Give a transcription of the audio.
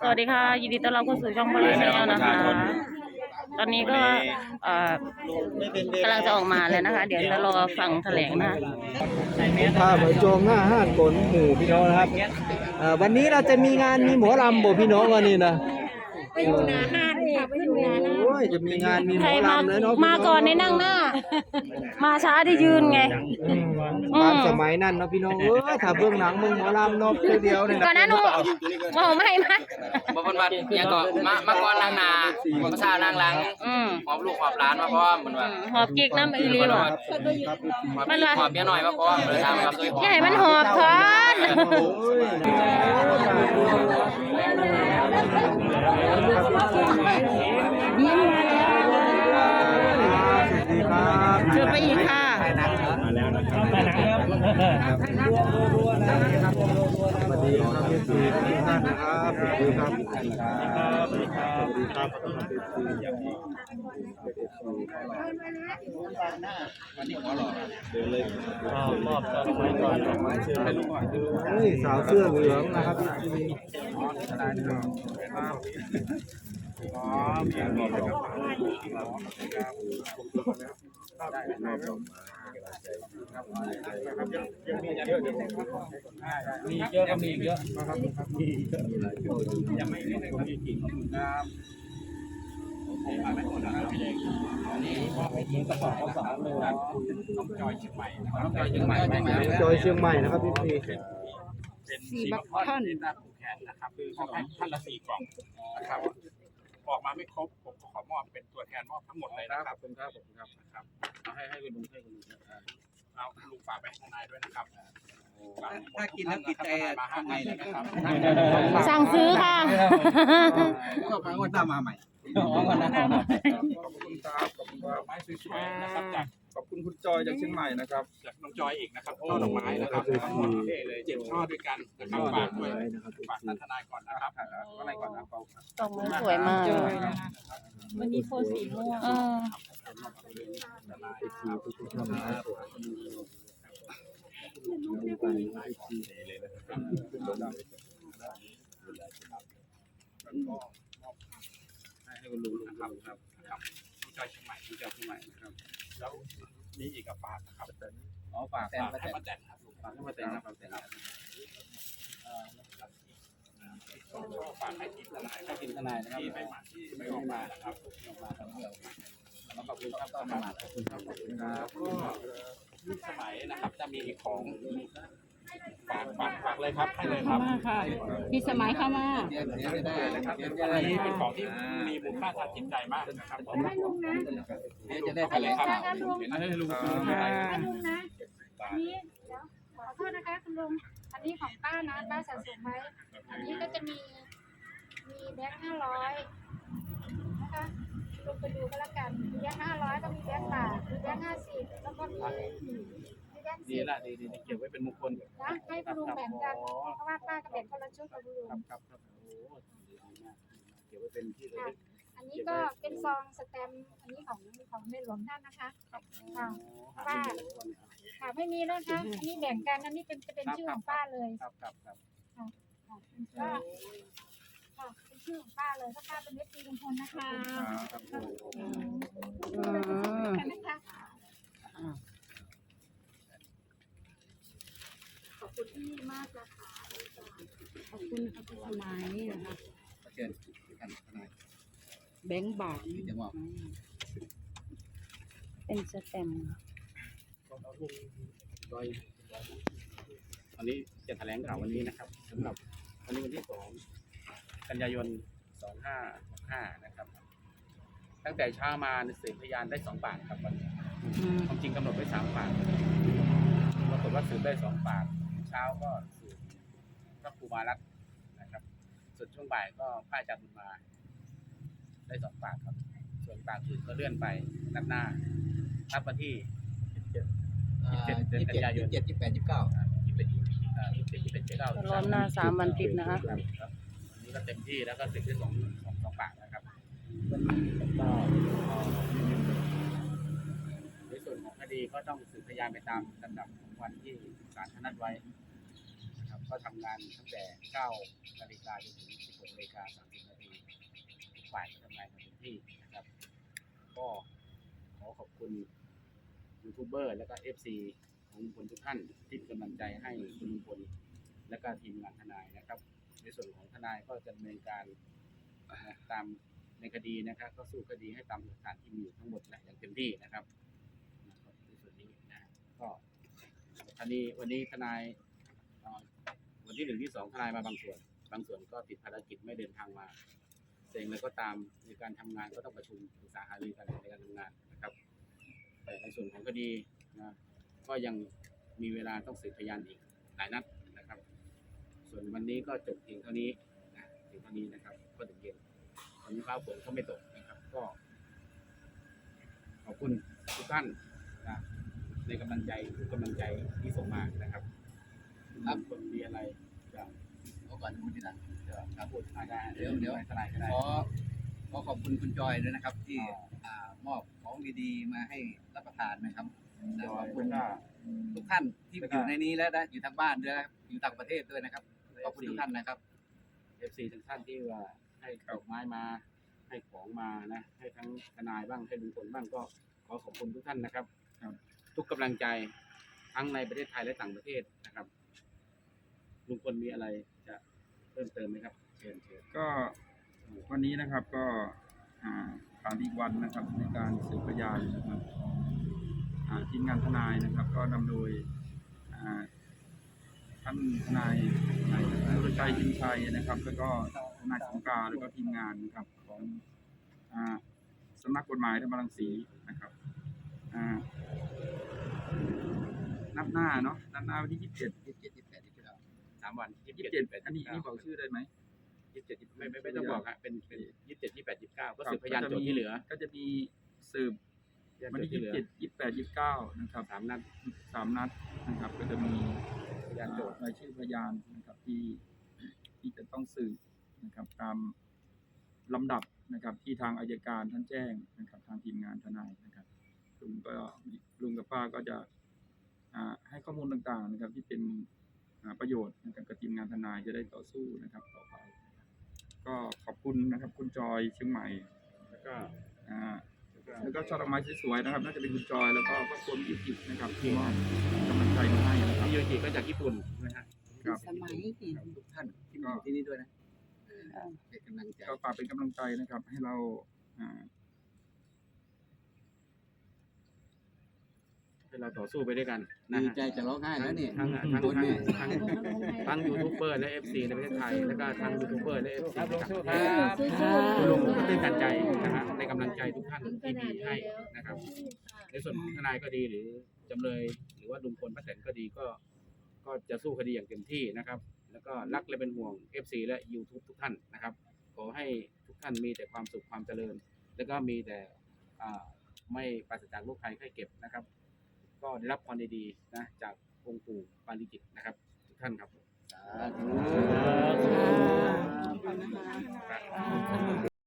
สวัสดีค่ะ ยินดีต้อนรับเข้าสู่ช่องบริษัทนะคะ ตอนนี้ก็เอ่อกำลังจะออกมาแล้วนะคะ เดี๋ยวจะรอฟังแถลงนะคะภาพหอยจองหน้าห้านกลหมู่พี่น้องนะครับเอ่อวันนี้เราจะมีงานมีหมอลำบ่พี่น้องวันนี้นะ ไปอยู่หนาห้านค่ะไปอยู่หนาห้านโอ้ยจะมีงานมีหมใครอมาลำเลยเนาะมาก่อนในนั่งหน้า มาช้าได้ยืนไง อืมตามสมัยนั้นเนาะพี่น้องเอ้ยถ้าเบื้องหนังเมืองหมอลำเนาะเพื่อเดียวเนี่ยก่อนนะหนูโอ้ไม่มาบ่เพิ่นว่าเนี่ยก็มามาก่อนนางนามาเช้านางหลังอืมหอบลูกหอบหลานมาพร้อมเพิ่นว่า อืมหอบกิกน้ำอีหลีบ่ ครับครับหอบมันว่า หอบเมียน้อยมาพร้อมเลยถามครับด้วยหอบอย่าให้มันหอบทอน โอ้ยสวัสดีครับเชิญไปอีกค่ะสวัสดีครับพี่ซีทุกท่านนะครับสวัสดีครับสวัสดีครับสวัสดีครับสวัสดีครับเฮ้ยสาวเสื้อเหลืองนะครับ พี่ซีจอยเชียงใหม่นะครับพี่ซีสี่บักท่อนนะครับคือขอให้ท่านละสี่กล่องนะครับ ออกมาไม่ครบ ผมก็ขอมอบเป็นตัวแทนมอบทั้งหมดเลยนะครับขอบคุณครับผมครับนะครับเอาให้ให้คุณลุงให้คุณลุงเอาลุงฝากไปให้ทนายด้วยนะครับถ้ากินแล้วติดใจมาห้าไงนะครับสั่งซื้อค่ะก็มางวดหน้ามาใหม่ขอบคุณครับขอบคุณครับไม้สวยๆนะครับจาก ขอบคุณคุณจอยจากเชียงใหม่นะครับ จากน้องจอยอีกนะครับช่อดอกไม้นะครับเท่เลยเจ็ดช่อด้วยกันนะครับฝากด้วยนะครับพี่ฝากซีท่านทนายก่อนนะครับทนายก่อนนะครับดอกไม้สวยมากวันนี้โพสสีม่วงเออทุกท่านนะครับให้คุณลุงนะครับครับครับน้องจอยเชียงใหม่น้องจอยเชียงใหม่นะครับ แล้วมีอีกกับฝากนะครับอ๋อฝากฝากให้ป้าแตนครับลุงฝากให้ป้าแตนครับป้าแตนครับฝากให้ทีมทนายให้ทีมทนายนะครับที่ไม่มาที่ไม่ออกมานะครับไม่ออกมาครับขอบคุณครับก็มาขอบคุณครับขอบคุณครับก็สมัยนะครับจะมีของฝา กฝากฝากเลยครับให้เลยครับมาค่ะ พี่สมัยเข้ามาเดี๋ยวเดี๋ยวได้เลยครับเดี๋ยวอันนี้เป็นของที่มีมูลค่าทางจิตใจมากนะครับผมเดี๋ยวจะได้ไปเลยครับให้ลุงซื้อให้ให้ลุงนะอันนี้เดี๋ยวขอโทษนะคะคุณลุง อันนี้ของป้านะป้าสะสมไว้ อันนี้ก็จะมี มีแบงค์ห้าร้อยนะคะลงไปดูก็แล้วกันมีแบงค์ห้าร้อยก็มีแบงค์บาทมีแบงค์ห้าสิบแล้วก็มีมีแบงค์ ดีสิบละดีดีเก็บไว้เป็นมงคลนะให้คุณลุงแบ่งกันเพราะว่าป้าก็แบ่งคนละชุดกับคุณลุงครับครับครับโอ้เก็บไว้เป็นที่ระค่ะลึกอันนี้ก็เป็นซองสแตมป์อันนี้ของของในหลวงท่านนะคะครับค่ะป้าค่ะไม่มีแล้วนะคะอันนี้แบ่งกันอันนี้เป็นจะเป็นชื่อของป้าเลยครับครับครับค่ะก็ค่ะเป็นชื่อของป้าเลยถ้าป้าเป็นเอฟซีลุงพลนะคะครับอืมเห็นไหมคะขอบ คุณที่มากนะคะขอบคุณค่ะพี่สมัยนะคะเชิญท่านทนายแบงค์บาทจะมอบเป็นสแตมป์โดยวันนี้จะแถลงข่าววันนี้นะครับสำหรับวันนี้วันที่สองกันยายนสองห้าห้านะครับ ตั้งแต่เช้ามาสืบพยานได้สองปากครับวันนี้ความจริงกำหนดไว้สามปากปรากฏว่าสืบได้สองปาก ช้าก็สืบพระครูมารัตน์นะครับ ส่วนช่วงบ่ายก็พระอาจารย์บุญมา ได้สองปากครับ ส่วนปากอื่นก็เลื่อนไปนัดหน้านับวันที่ยี่สิบเจ็ดยี่สิบเจ็ดยี่สิบแปดยี่สิบเก้ายี่สิบเอ็ดยี่สิบเอ่อยี่สิบเจ็ดยี่สิบแปดยี่สิบเก้ารอบหน้าสามวันติดนะคะครับครับวันนี้ก็เต็มที่แล้วก็สืบได้สองสอง ก็ต้องสืบพยานไปตามลำดับของวันที่ศาลท่านนัดไว้นะครับก็ทำงานตั้งแต่9นาฬิกาจนถึง 16นาฬิกา30นาทีทุกฝ่ายก็ทำงานกันเต็มที่นะครับ ก็ขอขอบคุณยูทูบเบอร์และก็ FC ของลุงพลทุกท่านที่เป็นกำลังใจให้คุณลุงพลและก็ทีมงานทนายนะครับ ในส่วนของทนายก็จะดำเนินการตามในคดีนะครับ ก็สู้คดีให้ตามหลักฐานที่มีอยู่ทั้งหมดแหละอย่างเต็มที่นะครับในส่วนนี้นะก็ คดีวันนี้ทนายวันที่หนึ่งที่สองทนายมาบางส่วน บางส่วนก็ติดภารกิจไม่เดินทางมาแต่อย่างไรก็ตามในการทำงานก็ต้องประชุมปรึกษาหารือกันในการทำงานนะครับ แต่ในส่วนของคดีนะก็ยังมีเวลาต้องสืบพยานอีกหลายนัดนะครับ ส่วนวันนี้ก็จบเพียงเท่านี้นะเพียงเท่านี้นะครับ ก็ถึงเย็นวันนี้ฟ้าฝนก็ไม่ตกนะครับ ก็ ขอบคุณทุกท่านนะ ในกำลังใจทุกกำลังใจที่ส่งมานะครับครับคนมีอะไรจะเอาก่อนพูดทีหลังจะจะพูดอาได้เดี๋ยวเดี๋ยวทนายก็ได้ขอขอขอบคุณคุณจอยด้วยนะครับ ที่อ่ามอบของดีๆมาให้รับประทานนะครับและขอบคุณทุกท่านที่อยู่ในนี้แล้วนะอยู่ทางบ้านด้วยนะครับอยู่ต่างประเทศด้วยนะครับขอบคุณทุกท่านนะครับเอฟซีทุกท่านที่ว่าให้ดอกไม้มา ให้ของมานะ ให้ทั้งทนายบ้างให้ลุงพลบ้างก็ขอขอบคุณทุกท่านนะครับ ทุกกำลังใจทั้งในประเทศไทยและต่างประเทศนะครับลุงพลมีอะไรจะเพิ่มเติมไหมครับเชิญเชิญก็วันนี้นะครับก็อ่าผ่านอีกวันนะครับในการสืบพยานนะครับทีมงานทนายนะครับ ก็นำโดยอ่าท่านทนายรุชัยชินชัยนะครับ แล้วก็ทนายสงการแล้วก็ทีมงานนะครับของสำนักกฎหมายธรรมรังสีนะครับ นับหน้าเนาะนับหน้าวันที่ยี่สิบเจ็ดยี่สิบเจ็ดยี่สิบแปดยี่สิบเก้าสามวันยี่สิบเจ็ดอันนี้อันนี้บอกชื่อได้ไหมยี่สิบเจ็ดไม่ไม่ไม่ต้องบอกฮะเป็นเป็นยี่สิบเจ็ดยี่แปดยี่สิบเก้าก็สืบพยานโจทย์ที่เหลือ ก็จะมีสืบพยานวันโจทที่ย์ยี่ที่สิเหลือบเจ็ดยี่สิบแปดยี่สิบเก้านะครับสามนัดสามนัดนะครับ ก็จะมีพยานโจทย์รายชื่อพยานนะครับที่ที่จะต้องสืบนะครับตามลำดับนะครับที่ทางอายการท่านแจ้งนะครับ ทางทีมงานทนายนะครับลุงก็ลุงกับป้าก็จะอ่า ให้ข้อมูลต่างๆนะครับ ที่เป็นอ่าประโยชน์นะครับกับทีมงานทนายจะได้ต่อสู้นะครับต่อไปนะครับก็ขอบคุณนะครับ คุณจอยเชียงใหม่แล้วก็อ่าแล้วก็แล้วก็ช่อดอกไม้สวยๆนะครับ น่าจะเป็นคุณจอยแล้วก็ครอบครัวมิยุกินะครับที่มอบกำลังใจมาให้นะครับพี่โยจิก็จากญี่ปุ่นนะฮะครับสมัยนี่ทุกท่านที่อยู่ที่นี่ด้วยนะเออเป็นกำลังใจ ก็ฝากเป็นกำลังใจนะครับ ให้เราอ่า ให้เราต่อสู้ไปด้วยกันนะดีฮะใจจะร้องไห้แล้วนี่ทั้งทั้งคนทั้งเนี่ยทั้งทั้งยูทูบเบอร์และเอฟซีในประเทศไทย แล้วก็ทั้งยูทูบเบอร์และเอฟซีจากต่างประเทศคุณลุงก็ตื่นตันใจนะฮะในกำลังใจทุกท่านที่มีให้นะครับ ในส่วนของทนายก็ดีหรือจำเลยหรือว่าลุงพลป้าแตนก็ดีก็ก็จะสู้คดีอย่างเต็มที่นะครับ แล้วก็รักและเป็นห่วง FC และ YouTube ทุกท่านนะครับ ขอให้ทุกท่านมีแต่ความสุขความเจริญ แล้วก็มีแต่อ่าไม่ปราศจากโรคภัยไข้เจ็บนะครับ ก็ได้รับพรดีๆนะจากองค์ปู่ปาริจิตนะครับ ทุกท่านครับสาธุ ขอบคุณนะคะ